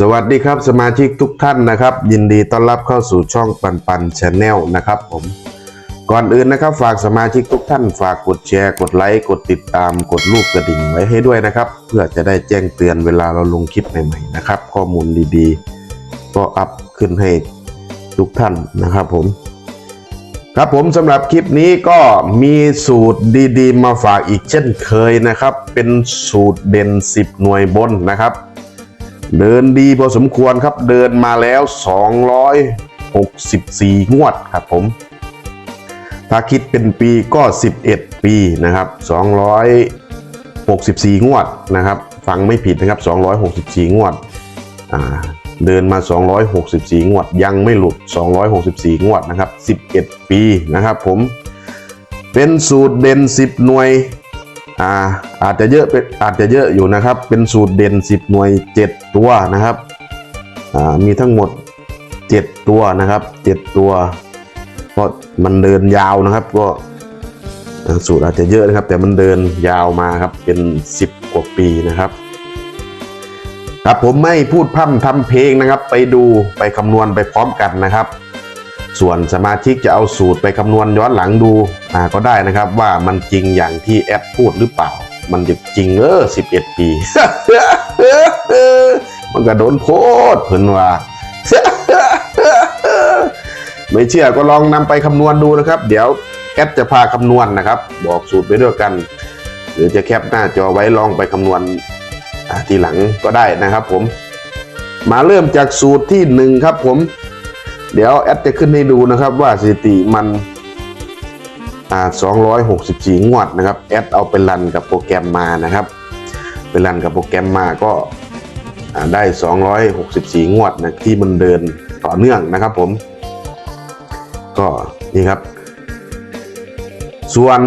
สวัสดีครับสมาชิกทุกท่านนะครับ ยินดีต้อนรับเข้าสู่ช่องปันปันชาแนลนะครับผมก่อนอื่นนะครับ ฝากสมาชิกทุกท่านฝากกดแชร์ กดไลค์กดติดตามกดรูปกระดิ่งไว้ให้ด้วยนะครับ เพื่อจะได้แจ้งเตือนเวลาเราลงคลิปใหม่ๆนะครับ ข้อมูลดีๆ ก็อัพขึ้นให้ทุกท่านนะครับผม ครับผมสำหรับคลิปนี้ก็มีสูตรดีๆ มาฝากอีกเช่นเคยนะครับ เป็นสูตรเด่น 10 หน่วยบนนะครับ เดินดีพอสมควรครับเดินมาแล้ว 264 งวดครับผม ถ้าคิดเป็นปีก็ 11 ปีนะครับ 264 งวดนะครับ ฟังไม่ผิดนะครับ 264 งวดอ่าเดินมา 264 งวด ยังไม่หลุด 264 งวดนะครับ 11 ปีนะครับผม เป็นสูตรเด่น 10 หน่วย อ่าอาจจะเยอะเป็นอาจจะเยอะอยู่นะครับ เป็นสูตรเด่น 10 หน่วย 7 ตัวนะครับอ่ามีทั้งหมด 7 ตัวนะครับ 7 ตัวเพราะมันเดินยาวนะครับก็สูตรอาจจะเยอะนะครับ แต่มันเดินยาวมาครับเป็น 10 กว่าปีนะครับครับผมไม่พูดพร่ำทำเพลงนะครับ ไปดูไปคำนวณไปพร้อมกันนะครับ ส่วนสมาชิกจะเอาสูตรไปคำนวณย้อนหลังดูาก็ได้นะครับว่ามันจริงอย่างที่แอดพูดหรือเปล่า มันจะจริงเออ11ปี มันก็โดนโพดเพิ่นว่าไม่เชื่อก็ลองนำไปคำนวณดูนะครับ เดี๋ยวแอดจะพาคำนวณนะครับ บอกสูตรไปด้วยกัน หรือจะแคปหน้าจอไว้ลองไปคำนวณทีหลังก็ได้นะครับผม มาเริ่มจากสูตรที่หนึ่งครับผม เดี๋ยวแอดจะขึ้นให้ดูนะครับว่าสถิติมัน 264 งวดนะครับ แอดเอาไปรันกับโปรแกรมมานะครับไปรันกับโปรแกรมมาก็าได้ 264 งวดนะที่มันเดินต่อเนื่องนะครับผม ก็นี่ครับ ส่วน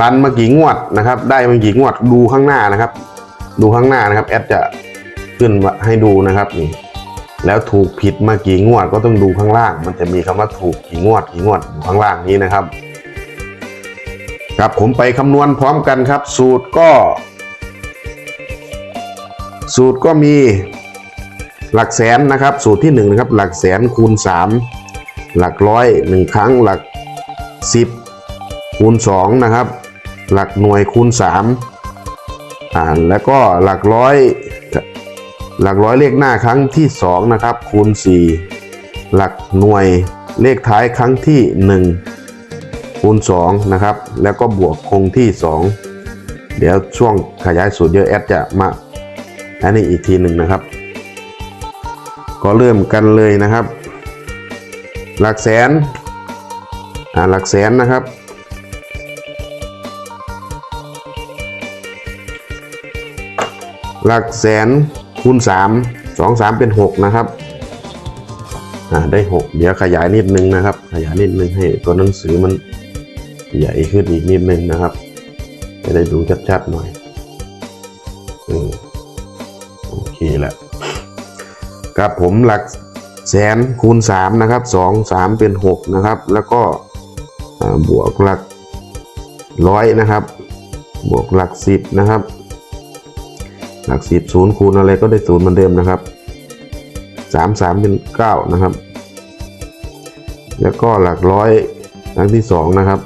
รันมากี่งวดนะครับ ได้มากี่งวดดูข้างหน้านะครับ ดูข้างหน้านะครับ แอดจะขึ้นให้ดูนะครับนี่แล้วถูกผิดมากี่งวดก็ต้องดูข้างล่าง มันจะมีคำว่าถูกกี่งวดกี่งวดอยู่ข้างล่างนี้นะครับ ครับผมไปคำนวณพร้อมกันครับ สูตรก็ สูตรก็มีหลักแสนนะครับ สูตรที่1นะครับหลักแสนคูณ 3 หลักร้อยหนึ่งครั้งหลัก 10 คูณ2นะครับ หลักหน่วยคูณ3อ่าแล้วก็หลักร้อยหลักร้อยเลขหน้าครั้งที่2นะครับคูณ 4 หลักหน่วยเลขท้ายครั้งที่ 1 คูณ2นะครับ แล้วก็บวกคงที่ 2 เดี๋ยวช่วงขยายสูตรเยอะแอดจะมาอันนี้อีกทีหนึ่งนะครับ ก็เริ่มกันเลยนะครับ หลักแสนอ่าหลักแสนนะครับ หลักแสนคูณ 3 2 3 เป็น 6 นะครับอ่าได้ 6 เดี๋ยวขยายนิดนึงนะครับ ขยายนิดนึงให้ตัวหนังสือมัน ใหญ่ขึ้นอีกนิดนึงนะครับจะได้ดูชัดๆหน่อยอืมโอเคแหละครับผมหลักแสนคูณ3นะครับ2 3 เป็น 6 นะครับ แล้วก็บวกหลักร้อยนะครับ บวกหลัก 10 นะครับ หลักสิบศูนย์คูณอะไรก็ได้ศูนย์เหมือนเดิมนะครับสามสามเป็นเก้านะครับ แล้วก็หลักร้อยครั้งที่สองนะครับ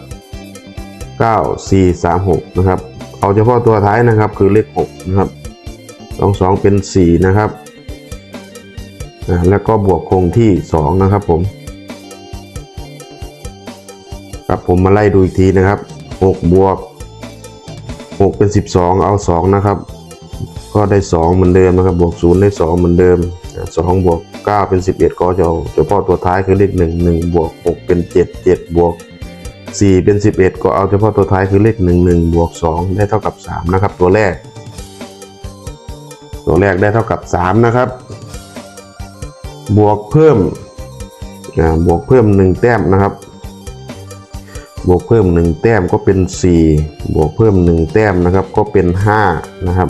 เก้าสี่สามหกนะครับเอาเฉพาะตัวท้ายนะครับคือเลขหกนะครับสองสองเป็นสี่นะครับแล้วก็บวกคงที่สองนะครับผมครับผมมาไล่ดูอีกทีนะครับหกบวกหกเป็นสิบสองเอาสองนะครับ ก็ได้ 2 เหมือนเดิมนะครับ บวก 0 ได้ 2 เหมือนเดิม 2 บวก 9 เป็น 11 ก็จะเฉพาะตัวท้ายคือเลข 1 1 บวก 6 เป็น 7 7 บวก 4 เป็น 11 ก็เอาเฉพาะตัวท้ายคือเลข 1 1 บวก 2 ได้เท่ากับ 3 นะครับ ตัวแรก ตัวแรกได้เท่ากับ 3 นะครับ บวกเพิ่มบวกเพิ่ม 1 แต้มนะครับ บวกเพิ่ม 1 แต้มก็เป็น 4 บวกเพิ่ม 1 แต้มนะครับก็เป็น 5 นะครับ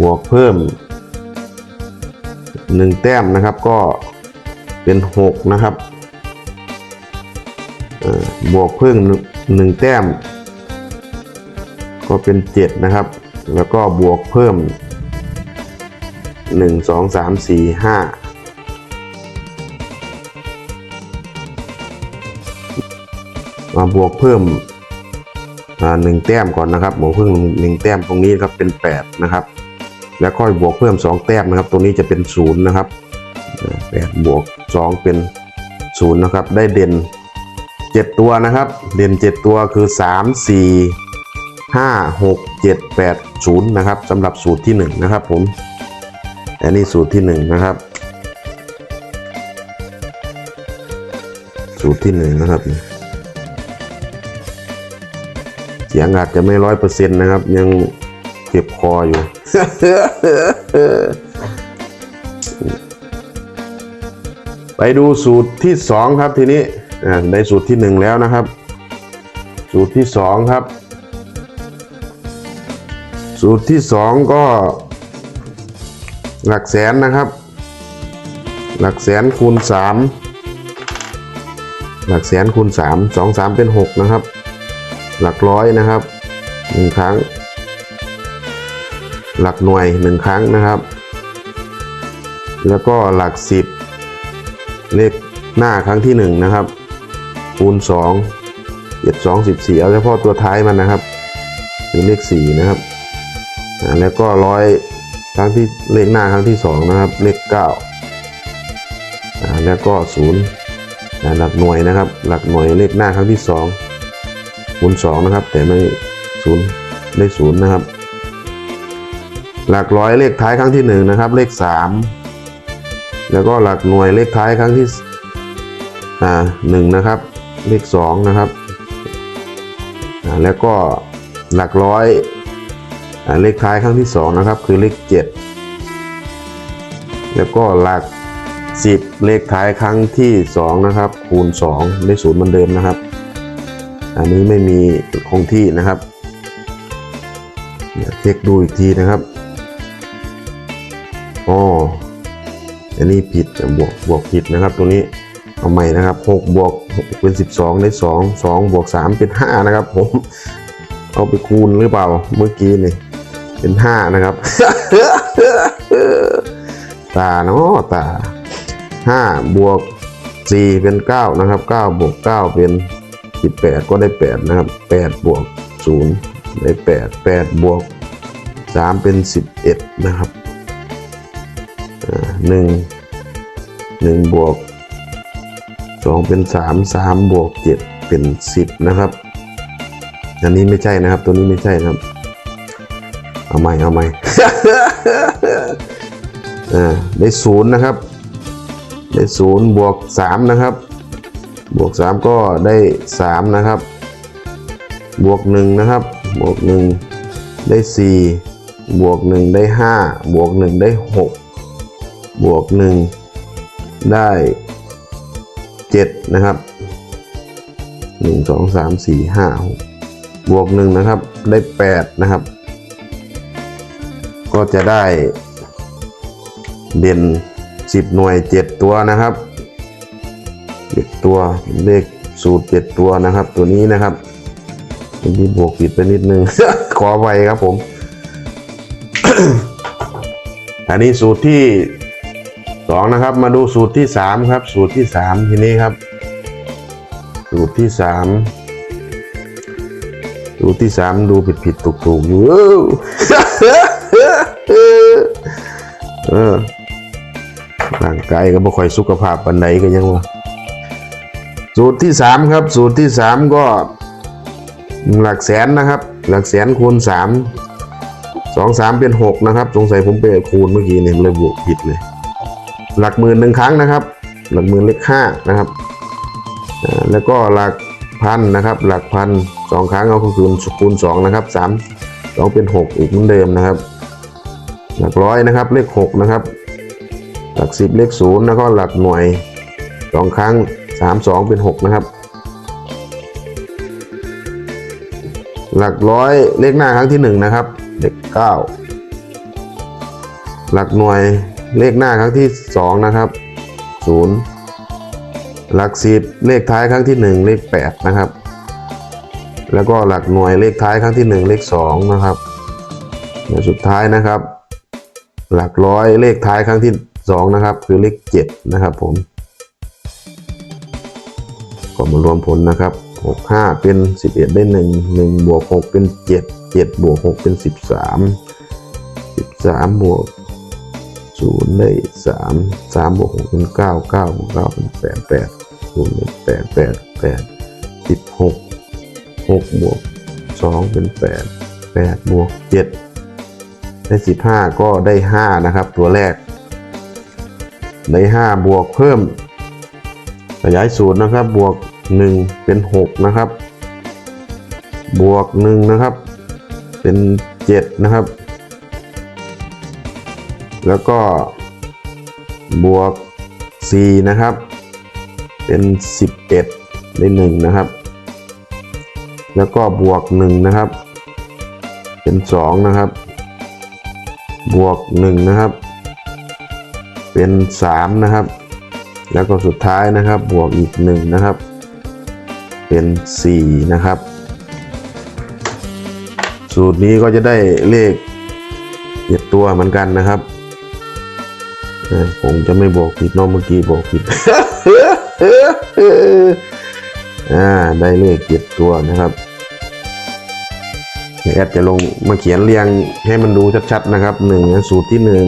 บวกเพิ่ม 1 แต้มนะครับก็เป็น 6 นะครับ บวกเพิ่ม1แต้ม ก็เป็น 7 นะครับ แล้วก็บวกเพิ่มหนึ่งสองสามสี่ห้ามาบวกเพิ่มหนึ่งแต้มก่อนนะครับบวกเพิ่มหนึ่งแต้มตรงนี้ครับเป็นแปดนะครับ แล้วค่อยบวกเพิ่มสองแต้มนะครับ ตรงนี้จะเป็นศูนย์นะครับแปดบวกสองเป็นศูนย์นะครับ ได้เด่น เจ็ดตัวนะครับ เด่นเจ็ดตัวคือสามสี่ห้าหกเจ็ดแปดศูนย์นะครับสำหรับสูตรที่หนึ่งนะครับผมอันนี้สูตรที่หนึ่งนะครับ สูตรที่หนึ่งนะครับ เสียงอาจจะไม่ร้อยเปอร์เซ็นต์นะครับ ยังเก็บคออยู่ไปดูสูตรที่สองครับทีนี้ อ่าได้สูตรที่หนึ่งแล้วนะครับ สูตรที่สองครับ สูตรที่สองก็ หลักแสนนะครับ หลักแสนคูณสามหลักแสนคูณสามสองสามเป็นหกนะครับ หลักร้อยนะครับหนึ่งครั้ง หลักหน่วยหนึ่งครั้งนะครับ แล้วก็หลักสิบเลขหน้าครั้งที่หนึ่งนะครับ คูณสองเจ็ดสองสิบสี่เอาเฉพาะตัวท้ายมันนะครับคือเลขสี่นะครับแล้วก็ร้อยครั้งที่เลขหน้าครั้งที่สองนะครับ เลขเก้าแล้วก็ศูนย์หลักหน่วยนะครับ หลักหน่วยเลขหน้าครั้งที่สองคูณสองนะครับ แต่ไม่ศูนย์เลขศูนย์นะครับ หลักร้อยเลขท้ายครั้งที่หนึ่งนะครับ เลขสามแล้วก็หลักหน่วยเลขท้ายครั้งที่อ่าหนึ่งนะครับ เลขสองนะครับ แล้วก็หลักร้อยเลขท้ายครั้งที่สองนะครับ คือเลขเจ็ดแล้วก็หลักสิบเลขท้ายครั้งที่สองนะครับ คูณสองเลขศูนย์เหมือนเดิมนะครับ อันนี้ไม่มีคงที่นะครับเดี๋ยวเช็คดูอีกทีนะครับอ๋ออันนี้ผิดบวกบวกผิดนะครับตรงนี้ เอาใหม่นะครับหกบวกหกเป็นสิบสองได้สองสองบวกสามเป็นห้านะครับ ผม เอาไปคูณหรือเปล่าเมื่อกี้นี่เป็นห้านะครับ ตาเนาะตาห้าบวกสี่เป็นเก้านะครับเก้าบวกเก้าเป็นสิบแปดก็ได้แปดนะครับแปดบวกศูนย์ได้แปดแปดบวกสามเป็นสิบเอ็ดนะครับหนึ่งหนึ่งบวก สองเป็นสามสามบวกเจ็ดเป็นสิบนะครับ อันนี้ไม่ใช่นะครับ ตัวนี้ไม่ใช่นะครับ เอาใหม่เอาใหม่ได้ศูนย์นะครับ ได้ศูนย์บวกสามนะครับ บวกสามก็ได้สามนะครับ บวกหนึ่งนะครับ บวกหนึ่งได้สี่บวกหนึ่งได้ห้าบวกหนึ่งได้หกบวกหนึ่งได้ เจ็ดนะครับหนึ่งสองสามสี่ห้าหกบวกหนึ่งนะครับ ได้แปดนะครับ ก็จะได้เด่นสิบหน่วยเจ็ดตัวนะครับเจ็ดตัวเลขสูตรเจ็ดตัวนะครับ ตัวนี้นะครับเมื่อกี้บวกผิดไปนิดนึง ขอไปครับผม อันนี้สูตรที่ สองนะครับ มาดูสูตรที่สามครับ สูตรที่สามทีนี้ครับ สูตรที่สามสูตรที่สามดูผิดผิดถูกถูกอยู่เออร่างกายก็ไม่ค่อยสุขภาพปันใดก็ยังว่าสูตรที่สามครับ สูตรที่สามก็หลักแสนนะครับ หลักแสนคูณสามสองสามเป็นหกนะครับ สงสัยผมไปคูณเมื่อกี้เนี่ยเลยบวกผิดเลย หลักหมื่นหนึ่งครั้งนะครับ หลักหมื่นเลขห้านะครับแล้วก็หลักพันนะครับ หลักพันสองครั้งเอาคูณคูณสองนะครับสามสองเป็นหกอีกเหมือนเดิมนะครับ หลักร้อยนะครับเลขหกนะครับ หลักสิบเลขศูนย์แล้วก็หลักหน่วยสองครั้งสามสองเป็นหกนะครับหลักร้อยเลขหน้าครั้งที่หนึ่งนะครับเลขเก้าหลักหน่วย เลขหน้าครั้งที่สองนะครับศูนย์หลักสิบเลขท้ายครั้งที่หนึ่งเลขแปดนะครับ แล้วก็หลักหน่วยเลขท้ายครั้งที่หนึ่งเลขสองนะครับและสุดท้ายนะครับ หลักร้อยเลขท้ายครั้งที่สองนะครับ คือเลขเจ็ดนะครับผมก็มารวมผลนะครับหกห้าเป็นสิบเอ็ดได้หนึ่งหนึ่งบวกหกเป็นเจ็ดเจ็ดบวกหกเป็นสิบสามสิบสามบวก ศูนย์ได้สามสามบวกหกเป็นเก้าเก้าบวกเก้าเป็นแปดแปดศูนย์เป็นแปดแปดแปดสิบหกหกบวกสองเป็นแปดแปดบวกเจ็ดได้สิบห้าก็ได้ห้านะครับ ตัวแรกได้ห้าบวกเพิ่ม ขยายสูตรนะครับ บวก1เป็น6นะครับ บวก1นะครับ เป็น7นะครับ แล้วก็บวก 4 นะครับ เป็น 11 ได้ 1 นะครับ แล้วก็บวก 1 นะครับ เป็น 2 นะครับ บวก 1 นะครับ เป็น 3 นะครับ แล้วก็สุดท้ายนะครับ บวกอีก 1 นะครับ เป็น 4 นะครับ สูตรนี้ก็จะได้เลขเจ็ดตัวเหมือนกันนะครับ ผมจะไม่บอกผิดน้องเมื่อกี้บอกผิดอ่าได้เลขเจ็ดตัวนะครับเดี๋ยวแอดจะลงมาเขียนเรียงให้มันดูชัดๆนะครับหนึ่งสูตรที่หนึ่ง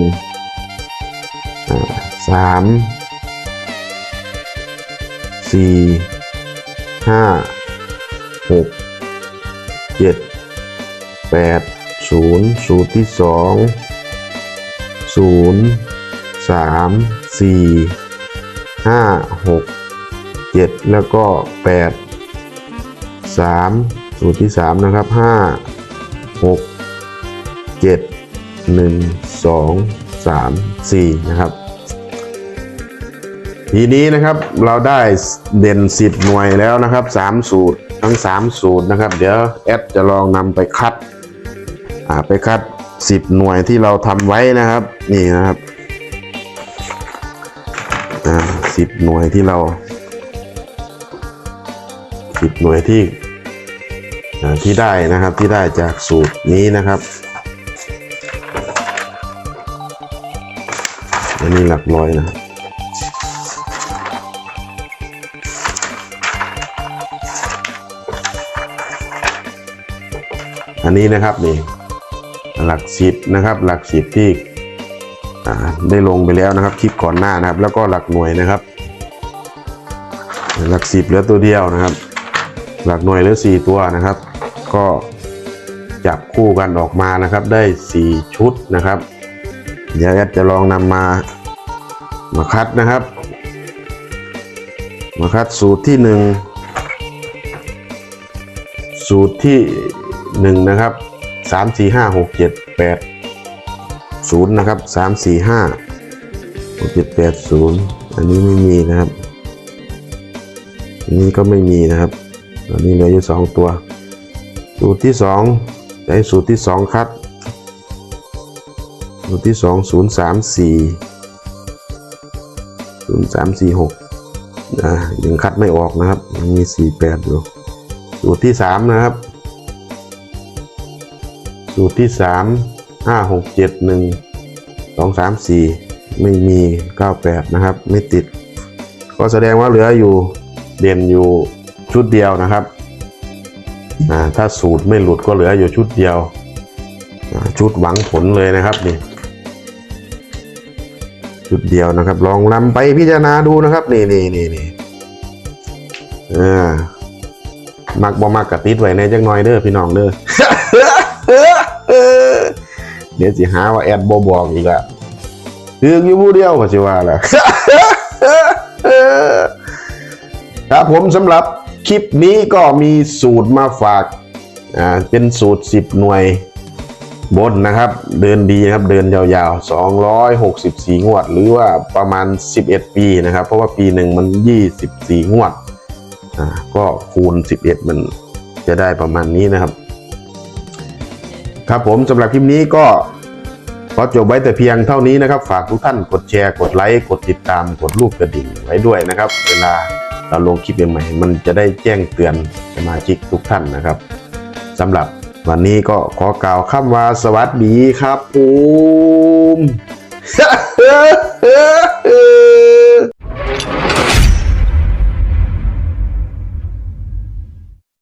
สามสี่ห้าหกเจ็ดแปดศูนย์สูตรที่สองศูนย์ สามสี่ห้าหกเจ็ดแล้วก็แปดสามสูตรที่สามนะครับห้าหกเจ็ดหนึ่งสองสามสี่นะครับ ทีนี้นะครับเราได้เด่น10หน่วยแล้วนะครับ3สูตรทั้ง3สูตรนะครับ เดี๋ยวแอดจะลองนำไปคัดไปคัด10หน่วยที่เราทำไว้นะครับ นี่นะครับ อ่า10หน่วยที่เรา10หน่วยที่ที่ได้นะครับที่ได้จากสูตรนี้นะครับ อันนี้หลักร้อยนะอันนี้นะครับนี่หลักสิบนะครับ หลักสิบที่ ได้ลงไปแล้วนะครับ คลิปก่อนหน้านะครับ แล้วก็หลักหน่วยนะครับ หลักสิบเหลือตัวเดียวนะครับ หลักหน่วยเหลือสี่ตัวนะครับ ก็จับคู่กันออกมานะครับ ได้สี่ชุดนะครับ เดี๋ยวแอดจะลองนำมามาคัดนะครับ มาคัดสูตรที่หนึ่งสูตรที่หนึ่งนะครับสามสี่ห้าหกเจ็ดแปด ศูนย์นะครับสามสี่ห้าหกเจ็ดแปดศูนย์อันนี้ไม่มีนะครับอันนี้ก็ไม่มีนะครับอันนี้เหลืออยู่สองตัว สูตรที่สองใช้สูตรที่สองคัด สูตรที่สองศูนย์สามสี่ศูนย์สามสี่หกอ่ายังคัดไม่ออกนะครับยังมีสี่แปดอยู่สูตรที่สามนะครับ สูตรที่สาม ห้าหกเจ็ดหนึ่งสองสามสี่ไม่มีเก้าแปดนะครับ ไม่ติด ก็แสดงว่าเหลืออยู่เด่นอยู่ชุดเดียวนะครับอ่าถ้าสูตรไม่หลุดก็เหลืออยู่ชุดเดียว ชุดหวังผลเลยนะครับนี่ชุดเดียวนะครับ ลองนำไปพิจารณาดูนะครับ นี่นี่นี่นี่อ่ามักบ่มักกะติดไว้ในจังน้อยเด้อพี่น้องเด้อ เดี๋ยวสิหาว่าแอดบบอกอีกละถึงอยู่ผู้เดียวก็สิว่าล่ะครับผมสำหรับคลิปนี้ก็มีสูตรมาฝาก อ่า เป็นสูตร 10 หน่วยบนนะครับ เดินดีครับ เดินยาวๆ 264 งวด หรือว่าประมาณ 11 ปีนะครับ เพราะว่าปีหนึ่งมัน 24 งวด อ่า ก็คูณ 11 มันจะได้ประมาณนี้นะครับ ครับผมสำหรับคลิปนี้ก็ขอจบไว้แต่เพียงเท่านี้นะครับ ฝากทุกท่านกดแชร์ กดไลค์ กดติดตาม กดรูปกระดิ่งไว้ด้วยนะครับ เวลาเราลงคลิปใหม่ๆมันจะได้แจ้งเตือนสมาชิกทุกท่านนะครับสำหรับวันนี้ก็ขอกล่าวคำว่าสวัสดีครับผม